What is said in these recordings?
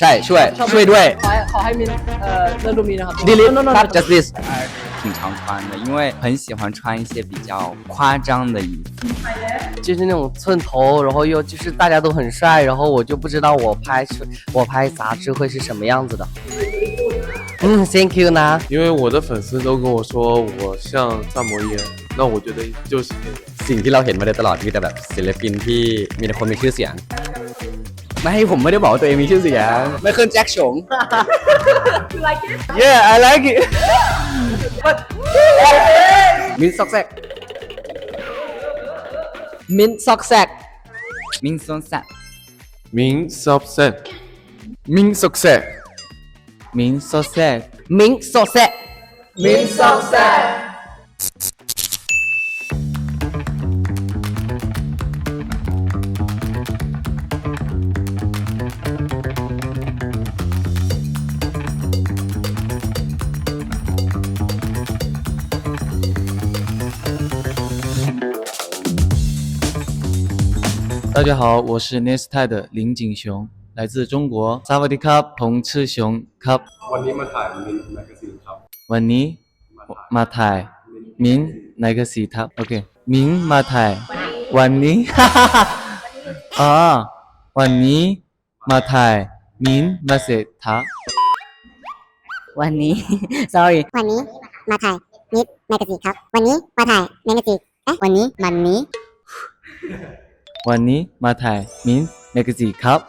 ใช่ช่วย ช่วยด้วย ขอให้ขอให้มินเอ่อเรื่องรูปนี้นะครับ delete no no no ครับ justice 挺常穿的，因为很喜欢穿一些比较夸张的衣服。就是那种寸头，然后又就是大家都很帅，然后我就不知道我拍出我拍杂志会是什么样子的。嗯，Thank you 呢。因为我的粉丝都跟我说我像萨摩耶，那我觉得就是这个。 สิ่งที่เราเห็นมาโดยตลอดมีแต่แบบศิลปินที่มีแต่คนมีชื่อเสียง ไม่ให้ผมไม่ได้บอกตัวเองมีชื่อเสียงไม่เคลนแจ็คฉง You like it? yeah I like it But มินซอกแซกมินซอกแซกมินซอกแซกมิงซอกแซกมิงซอกแซกมินซอกแซกมินซอกแซกมินซอกแซก 大家好，我是 Nestai 的林景雄，来自中国。萨瓦迪卡，彭赤雄 Cup。 วันนี้มาถ่ายมินแมกกาซีนครับ วันนี้มาถ่ายมินในกสีทับโอเคมินมาถ่ายวันนี้ อ๋อวันนี้มาถ่ายมินมาเสร็จทับ วันนี้ sorry วันนี้มาถ่ายมิดแมกกาซีนครับ วันนี้มาถ่ายแมกกาซีนเอ๊ะวันนี้มันนี้ วันนี้มาถ่ายมินแมกซีครับ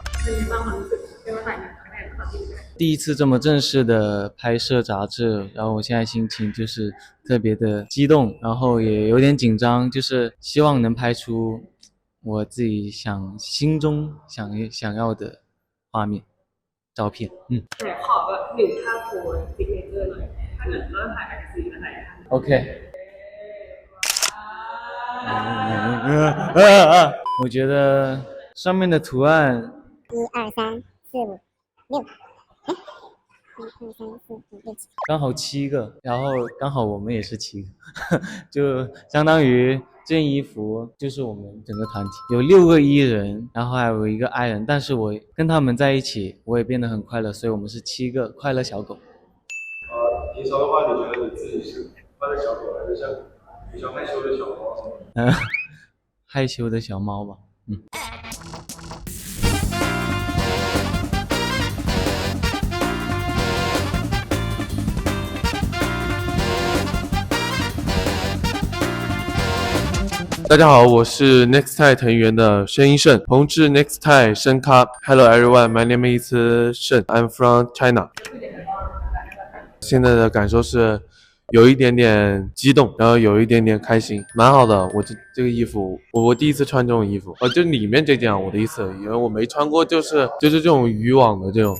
第一次这么正式的拍摄杂志，然后我现在心情就是特别的激动，然后也有点紧张，就是希望能拍出我自己想心中想想要的画面照片。嗯 แต่ขอแบบหนึ่งท่าโพสซิกเนเจอร์หน่อยถ้าเกิดเราถ่ายแอค 我觉得上面的图案一二三四五六，一二三四五六七，刚好七个，然后刚好我们也是七个，就相当于这件衣服就是我们整个团体有六个 E 人，然后还有一个 I 人，但是我跟他们在一起，我也变得很快乐，所以我们是七个快乐小狗。呃，平常的话，你觉得你自己是快乐小狗，还是像比较害羞的小猫？嗯，害羞的小猫吧，嗯。大家好，我是 Next Time 藤原的申一胜，同志 Next Time 申咖。Hello everyone, my name is Shen，I'm from China。现在的感受是有一点点激动，然后有一点点开心，蛮好的。我这这个衣服，我我第一次穿这种衣服，呃，就里面这件啊，我的意思，因为我没穿过，就是就是这种渔网的这种。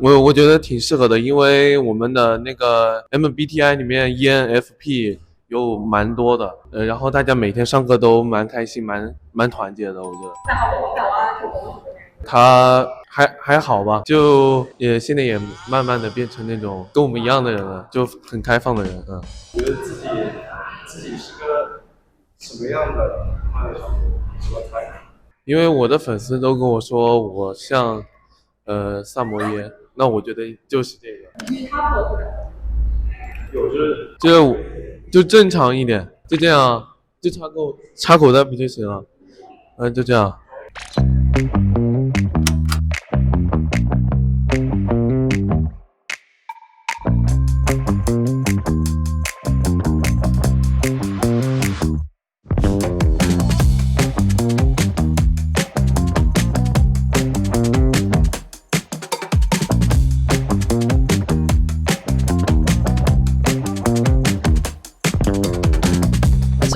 我我觉得挺适合的，因为我们的那个 MBTI 里面 E ENFP 有蛮多的，呃，然后大家每天上课都蛮开心，蛮蛮团结的，我觉得。他还还好吧，就也现在也慢慢的变成那种跟我们一样的人了，就很开放的人，嗯。觉得自己自己是个什么样的？因为我的粉丝都跟我说我像呃萨摩耶，那我觉得就是这个。有就是就就正常一点，就这样，就插口插口袋不就行了？嗯，就这样。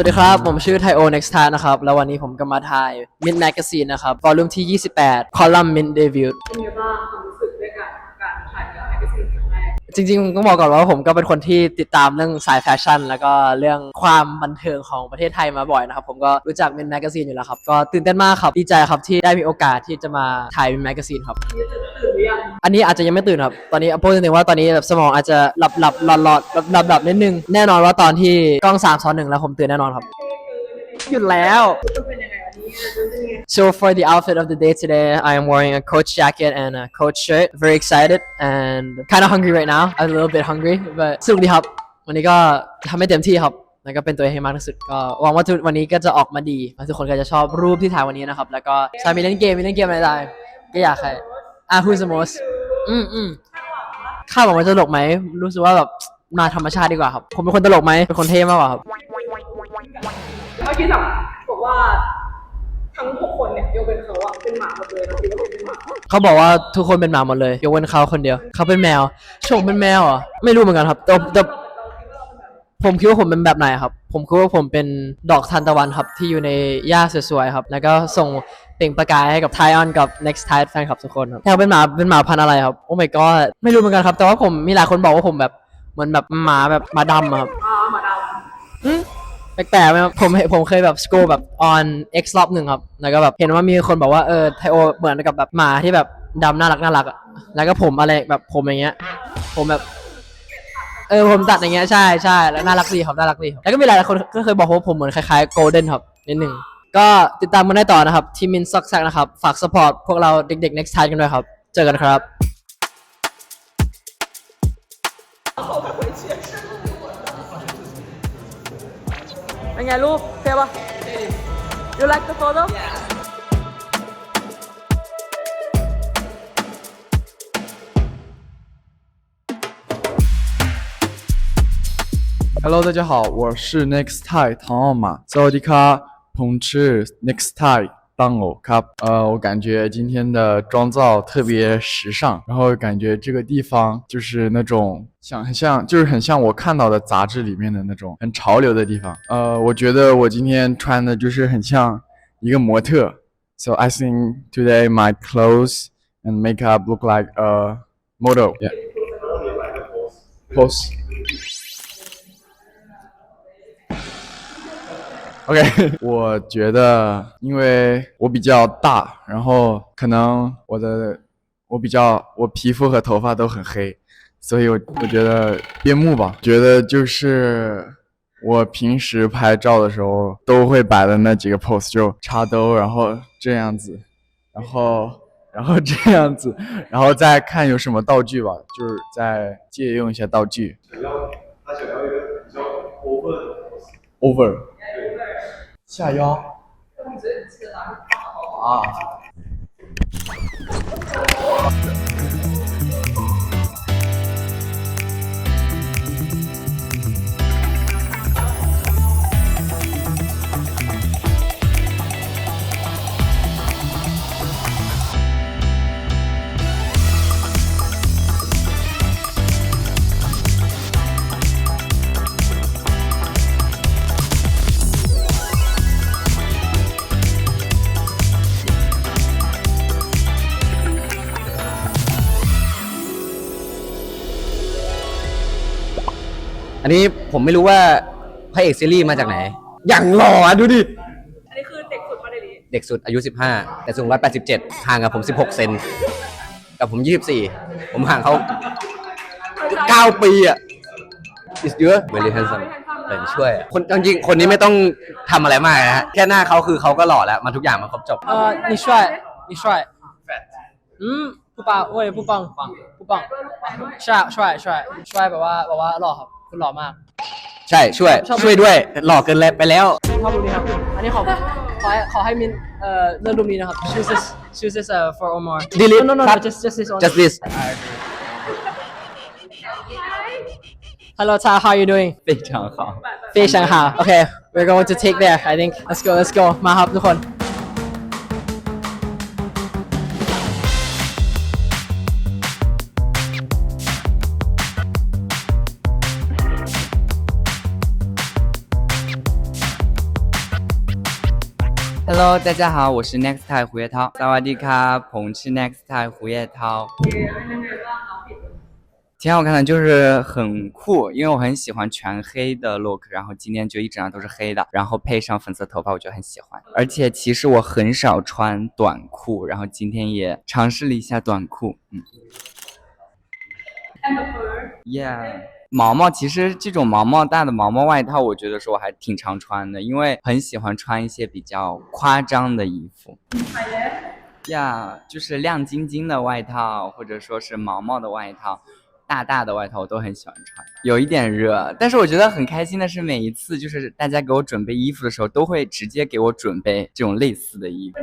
สดีครับ ผมชื่อไทโอ next time นะครับ แล้ววันนี้ผมก็มาถ่าย Mint Magazine นะครับ วอลลุ่มที่ 28 column Mint Debut เป็นไงบ้าง จริงๆต้องบอกก่อนว่าผมก็เป็นคนที่ติดตามเรื่องสายแฟชั่น แล้วก็เรื่องความบันเทิงของประเทศไทยมาบ่อยนะครับ ผมก็รู้จัก Mint Magazine อยู่แล้วครับ ก็ตื่นเต้นมากครับดีใจครับที่ได้มีโอกาสที่จะมาถ่าย Mint Magazine ครับ อันนี้อาจจะยังไม่ตื่นครับ ตอนนี้พูดจริงๆว่าตอนนี้แบบสมองอาจจะหลับหลับหลอดหลอดหลับหลับหลับนิดนึงแน่นอนว่าตอนที่กล้อง3ามซ้อนหนึ่งแล้วผมตื่นแน่นอนครับหยุดแล้วเป็นยังไง So for the outfit of the day today, I am wearing a coach jacket and a coach shirt. Very excited and kind of hungry right now. I'm a little bit hungry, but สนุกดีครับ วันนี้ก็ทำให้เต็มที่ครับ แล้วก็เป็นตัวเองให้มากที่สุด ก็หวังว่าทุกวันนี้ก็จะออกมาดีทุกคนก็จะชอบรูปที่ถ่ายวันนี้นะครับ แล้วก็ใช่มีเล่นเกมมีเล่นเกมอะไรได้ก็อยากให้อะ who's the most อืมอืมคาดหวังว่าจะตลกไหม รู้สึกว่าแบบมาธรรมชาติดีกว่าครับ ผมเป็นคนตลกไหม เป็นคนเท่มากกว่าครับ เมื่อกี้สัมบอกว่า ทั้งหกคนเนี่ยยกเป็นเขาอะเป็นหมาหมดเลยนะคิดว่าเป็นหมาเขาบอกว่าทุกคนเป็นหมาหมดเลย ยกเว้นเขาคนเดียว เขาเป็นแมวชงเป็นแมวเหรอไม่รู้เหมือนกันครับแต่แต่ผมคิดว่าผมเป็นแบบไหนครับ ผมคิดว่าผมเป็นดอกทานตะวันครับที่อยู่ในหญ้าสวยๆครับ แล้วก็ส่งเปล่งประกายให้กับไทออนกับ next tide แฟนคลับทุกคนครับแถวเป็นหมาเป็นหมาพันธุ์อะไรครับโอ้ my god ไม่รู้เหมือนกันครับ แต่ว่าผมมีหลายคนบอกว่าผมแบบเหมือนแบบหมาแบบหมาดำอะครับ อ่าหมาดอืม แปลกๆไหมครับผมผมเคยแบบสโกแบบ on X รอบหนึ่งครับ แล้วก็แบบเห็นว่ามีคนบอกว่าเออไทโอเหมือนกับแบบหมาที่แบบดำน่ารักน่ารักอะแล้วก็ผมอะไรแบบผมอย่างเงี้ย ผมแบบ เออผมตัดอย่างเงี้ยใช่ใช่แล้วน่ารักดีครับน่ารักดีครับแล้วก็มีหลายๆคนก็เคยบอกว่าผมเหมือนคล้ายๆโกลเด้นครับนิดหนึ่งก็ติดตามกันได้ต่อนะครับทีมมินซอกแซกนะครับ ฝากสปอร์ตพวกเราเด็กๆ next time กันด้วยครับ เจอกันครับ เป็นไงรูปเท่ปะ You like the photo? Hello，大家好，我是 Next Time 唐奥马，萨瓦迪卡，彭赤 Next Time 当偶看。呃，我感觉今天的妆造特别时尚，然后感觉这个地方就是那种像很像，就是很像我看到的杂志里面的那种很潮流的地方。呃，我觉得我今天穿的就是很像一个模特，So I think today my clothes and makeup look like a model. Yeah. Pose. OK，我觉得，因为我比较大，然后可能我的我比较我皮肤和头发都很黑，所以我我觉得边牧吧，觉得就是我平时拍照的时候都会摆的那几个 pose，就插兜，然后这样子，然后然后这样子，然后再看有什么道具吧，就是再借用一下道具。想要他想要一个比较 over 的 over。下腰。啊。 อันนี้ผมไม่รู้ว่าพระเอกซีรีส์มาจากไหน อย่างหล่ออะดูดิ อันนี้คือเด็กสุดมาในนี้ เด็กสุดอายุ 15 แต่สูง 187 ห่างกับผม 16 เซน กับผม 24 ผมห่างเขา 9 ปีอ่ะ is you very handsome เป็นช่วยอะคนจริงๆคนนี้ไม่ต้องทำอะไรมากนะฮะ แค่หน้าเขาคือเขาก็หล่อแล้ว มันทุกอย่างมันครบจบ 呃，你帅，你帅。嗯，不棒，我也不棒，不棒。帅帅帅帅แบบว่าแบบว่าหล่อ ครับคุณหล่อมาก ใช่ช่วย ช่วยด้วย หล่อเกินเลยไปแล้ว ชอบรูปนี้ครับ อันนี้ขอขอให้ขอให้มินเอ่อเลือกรูปนี้นะครับ choose this choose this uh, for Omar Delete no no no, cut. no just just this one just this hello Ta how are you doing 非常好。非常好 okay we're going to take there I think let's go let's go มาครับทุกคน Hello，大家好，我是 Next Time 胡叶涛。萨瓦迪卡，彭赤 Next Time 胡叶涛。挺好看的，就是很酷，因为我很喜欢全黑的 look，然后今天就一整张都是黑的，然后配上粉色头发，我就很喜欢。而且其实我很少穿短裤，然后今天也尝试了一下短裤，嗯。Yeah，毛毛其实这种毛毛大的毛毛外套，我觉得说我还挺常穿的，因为很喜欢穿一些比较夸张的衣服。呀就是亮晶晶的外套，或者说是毛毛的外套，大大的外套我都很喜欢穿。有一点热，但是我觉得很开心的是，每一次就是大家给我准备衣服的时候，都会直接给我准备这种类似的衣服。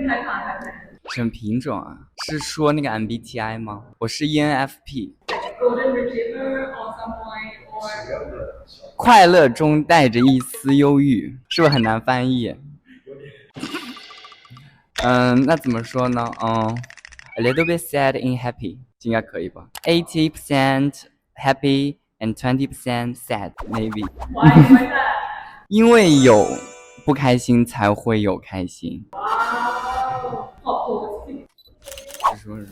什么品种啊？是说那个 MBTI 吗？我是 E ENFP。快乐中带着一丝忧郁，是不是很难翻译？嗯，那怎么说呢？嗯，a little bit sad and happy，应该可以吧？Eighty percent happy and twenty percent sad that？因为有不开心才会有开心。好 positive。是说是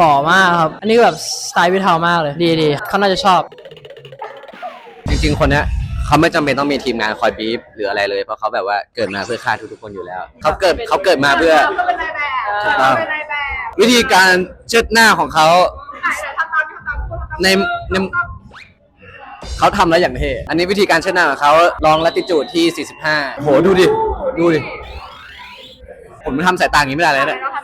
หล่อมากครับ อันนี้แบบสไตล์พี่เทามากเลย ดีดีเขาน่าจะชอบ จริง ๆ คนเนี้ยเขาไม่จำเป็นต้องมีทีมงานคอยบีฟหรืออะไรเลยเพราะเขาแบบว่าเกิดมาเพื่อฆ่าทุกๆคนอยู่แล้วเขาเกิดเขาเกิดมาเพื่อเราเป็นนายแบบถูกต้องเราเป็นนายแบบวิธีการเชิดหน้าของเขา ไหนไหนทำตามทำตามพูดทำตามในในเขาทำแล้วอย่างเท่อันนี้วิธีการเชิดหน้าของเขาลองลัติจูดที่ 45โหดูดิ ดูดิ ผมทำสายตาอย่างนี้ไม่ได้เลยไหนเนี่ยเราท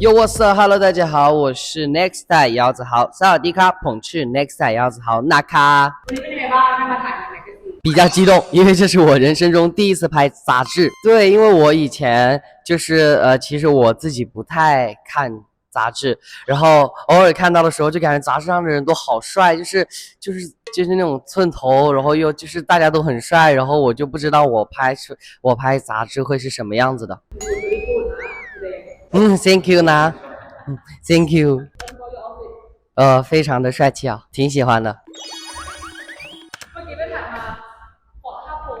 Yo，我哈 Hello，大家好，我是 Next 代姚子豪，萨尔迪卡捧去 Next 代姚子豪拿卡，比较激动，因为这是我人生中第一次拍杂志。对，因为我以前就是呃，其实我自己不太看杂志，然后偶尔看到的时候，就感觉杂志上的人都好帅，就是就是就是那种寸头，然后又就是大家都很帅，然后我就不知道我拍出我拍杂志会是什么样子的。嗯，Thank you 呢，嗯，Thank you，呃，非常的帅气啊，挺喜欢的。 เมื่อกี้ไปถ่ายมาขอท่าโพส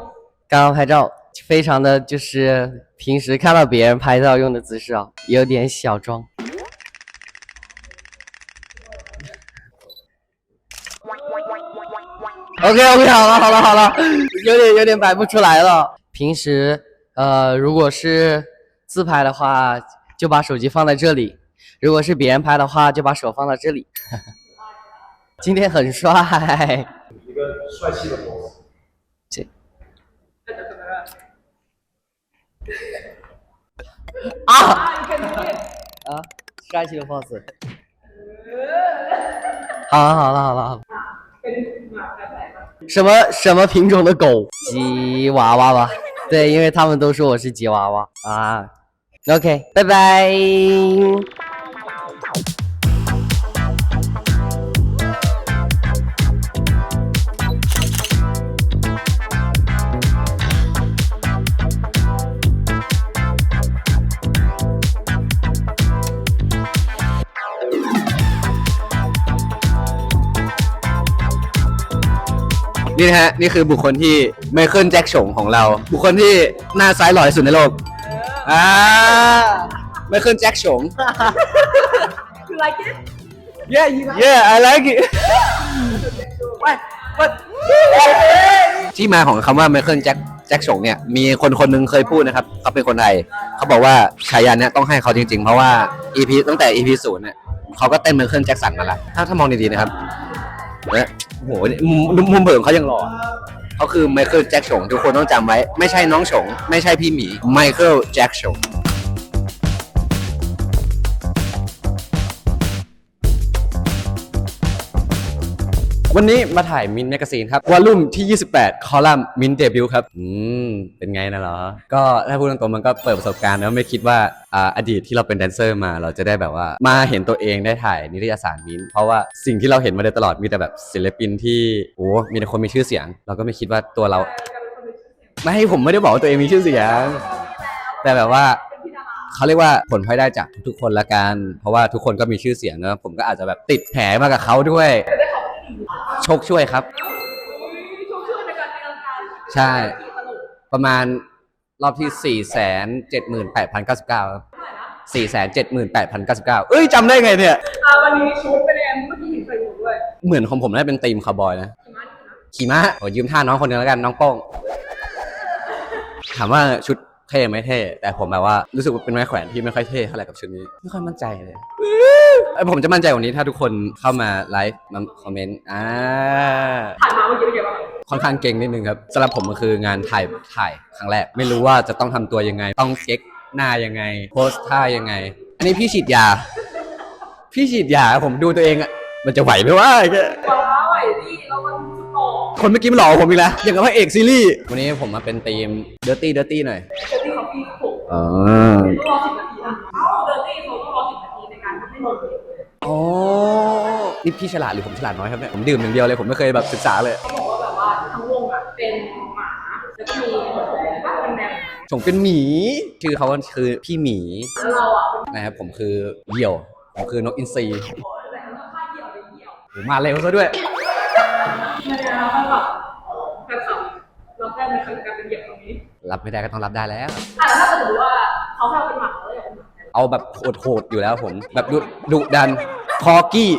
刚刚拍照，非常的就是平时看到别人拍照用的姿势啊，有点小装。OK OK，好了好了好了，有点有点摆不出来了。平时呃，如果是自拍的话， 就把手机放在这里；如果是别人拍的话，就把手放到这里。今天很帅，一个帅气的 boss。这。啊！你看你啊，帅气的 boss。好了好了好了好了。什么什么品种的狗？吉娃娃吧。对，因为他们都说我是吉娃娃啊。OK，拜拜。นี่นะฮะ นี่คือบุคคลที่ไมเคิลแจ็คฉงของเรา บุคคลที่หน้าซ้ายหล่อที่สุดในโลก อ่าไมเคิลแจ็คฉง You like it? Yeah yeah I like it ที่มาของคำว่าไมเคิลแจ็คแจ็คฉงเนี่ย มีคนคนหนึงเคยพูดนะครับ เขาเป็นคนไทย เขาบอกว่าฉายาเนี่ยต้องให้เขาจริงๆ เพราะว่า EP ตั้งแต่ EP ศูนย์เนี่ยเขาก็เต้นไมเคิลแจ็คสันมาละถ้าถ้ามองดีๆนะครับเนี่ยโอ้โหมุมมุมเผิงเขายังหล่อ เขาคือไมเคิลแจ็คฉงทุกคนต้องจำไว้ ไม่ใช่น้องฉงไม่ใช่พี่หมีไมเคิลแจ็คฉง วันนี้มาถ่ายมินแมกซีนครับวอลลุ่มที่ 28 คอลัมน์มินเดบิวครับ อืม เป็นไงนะเหรอ ก็ถ้าพูดตรงๆมันก็เปิดประสบการณ์แล้วไม่คิดว่าอ่าอดีตที่เราเป็นแดนเซอร์มาเราจะได้แบบว่ามาเห็นตัวเองได้ถ่ายนิตยสารมินเพราะว่าสิ่งที่เราเห็นมาโดยตลอดมีแต่แบบศิลปินที่โอ้มีแต่คนมีชื่อเสียง เราก็ไม่คิดว่าตัวเรา ไม่ให้ผมไม่ได้บอกว่าตัวเองมีชื่อเสียง แต่แบบว่าเขาเรียกว่าผลพลอยได้จากทุกๆคนละกันเพราะว่าทุกคนก็มีชื่อเสียงเนอะผมก็อาจจะแบบติดแผลมากับเขาด้วย โชคช่วยครับ ช่วยช่วยในการตีลังกาใช่ประมาณรอบที่4 7 8 9 9 4 7 8 9 9เอ้ยจำได้ไงเนี่ย อ่าวันนี้ชุดเป็นยังไงเมื่อกี้เห็นใส่หมวกด้วยเหมือนของผมน่าจะเป็นธีมคาวบอยนะ ขี่ม้าขี่ม้าขี่ม้าโอ้ยืมท่าน้องคนหนึงแล้วกันน้องโป้ง ถามว่าชุดเท่ไหมเท่ แต่ผมแบบว่ารู้สึกว่าเป็นไม้แขวนที่ไม่ค่อยเท่เท่าไหร่กับชุดนี้ ไม่ค่อยมั่นใจเลย เอ้ยผมจะมั่นใจกว่านี้ถ้าทุกคนเข้ามาไลฟ์มาคอมเมนต์อ่าถ่ายมาเมื่อกี้เป็นยังไงบ้างค่อนข้างเก่งนิดนึงครับสำหรับผมมันคืองานถ่ายถ่ายครั้งแรก ไม่รู้ว่าจะต้องทำตัวยังไง ต้องเก๊กหน้ายังไง โพสท่ายังไง อันนี้พี่ฉีดยา พี่ฉีดยาผมดูตัวเองอะมันจะไหวไหมวะไอ้แกว้าวไหวดิเรามันสปอร์ตคนเมื่อกี้มันหลอกผมอีกแล้ว อย่างกับพระเอกซีรีส์ วันนี้ผมมาเป็นทีมเดอร์ตี้เดอร์ตี้หน่อย เจอที่เขาพี่ผมอ๋อต้องรอสิบ อ๋อ นี่พี่ฉลาดหรือผมฉลาดน้อยครับเนี่ย ผมดื่มอย่างเดียวเลย ผมไม่เคยแบบศึกษาเลย เขาบอกว่าแบบว่าทั้งวงอะเป็นหมาแล้วก็มีบ้านเป็นแมวผมเป็นหมี ชื่อเขาว่าคือพี่หมีแล้วเราอะเป็นนะครับ ผมคือเหยี่ยว ผมคือนกอินทรีแต่เราค่าเหี่ยวเลยเหี่ยวโหมาเร็วซะด้วยไม่ได้นะแบบแบบแบบขับเราแค่ในการเป็นเหยียบตรงนี้รับไม่ได้ก็ต้องรับได้แล้ว อะแล้วถ้าสมมติว่าเขาให้เราเป็นหมาเราอยากเป็นหมา เอาแบบโหดๆอยู่แล้วผม แบบดุดุดัน คอกี้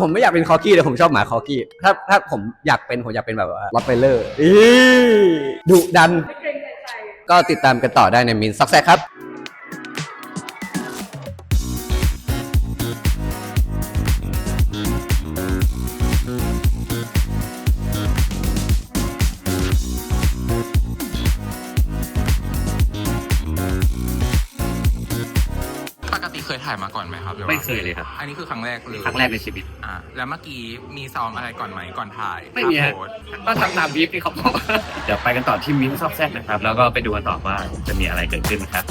ผมไม่อยากเป็นคอกี้แต่ผมชอบหมาคอกี้ ถ้าถ้าผมอยากเป็นผมอยากเป็นแบบว่าล็อตไวเลอร์ดุดัน ไม่เกรงใจใคร ก็ติดตามกันต่อได้ในมินซักแซกครับ ถ่ายมาก่อนไหมครับหรือว่าไม่เคยเลยครับอันนี้คือครั้งแรกเลยครั้งแรกในชีวิตอ่าแล้วเมื่อกี้มีซ้อมอะไรก่อนไหมก่อนถ่ายไม่มีฮะภาพโพสก็ทำตามบีฟที่เขาบอกเดี๋ยวไปกันต่อที่มิ้นท์ซอกแซกนะครับ แล้วก็ไปดูกันต่อว่าจะมีอะไรเกิดขึ้นครับ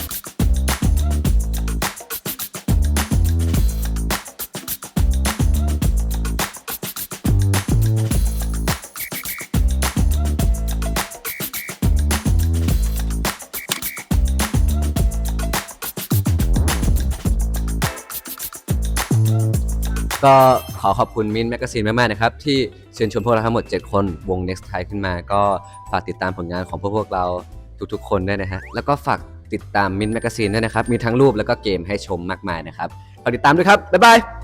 ก็ขอขอบคุณมินแมกซีนมากๆนะครับ ที่เชิญชวนพวกเราทั้งหมด 7 คนวง Next Thai ขึ้นมา ก็ฝากติดตามผลงานของพวกพวกเราทุกๆ คนด้วยนะฮะ แล้วก็ฝากติดตามมินแมกซีนด้วยนะครับ มีทั้งรูปแล้วก็เกมให้ชมมากมายนะครับฝากติดตามด้วยครับ บ๊ายบาย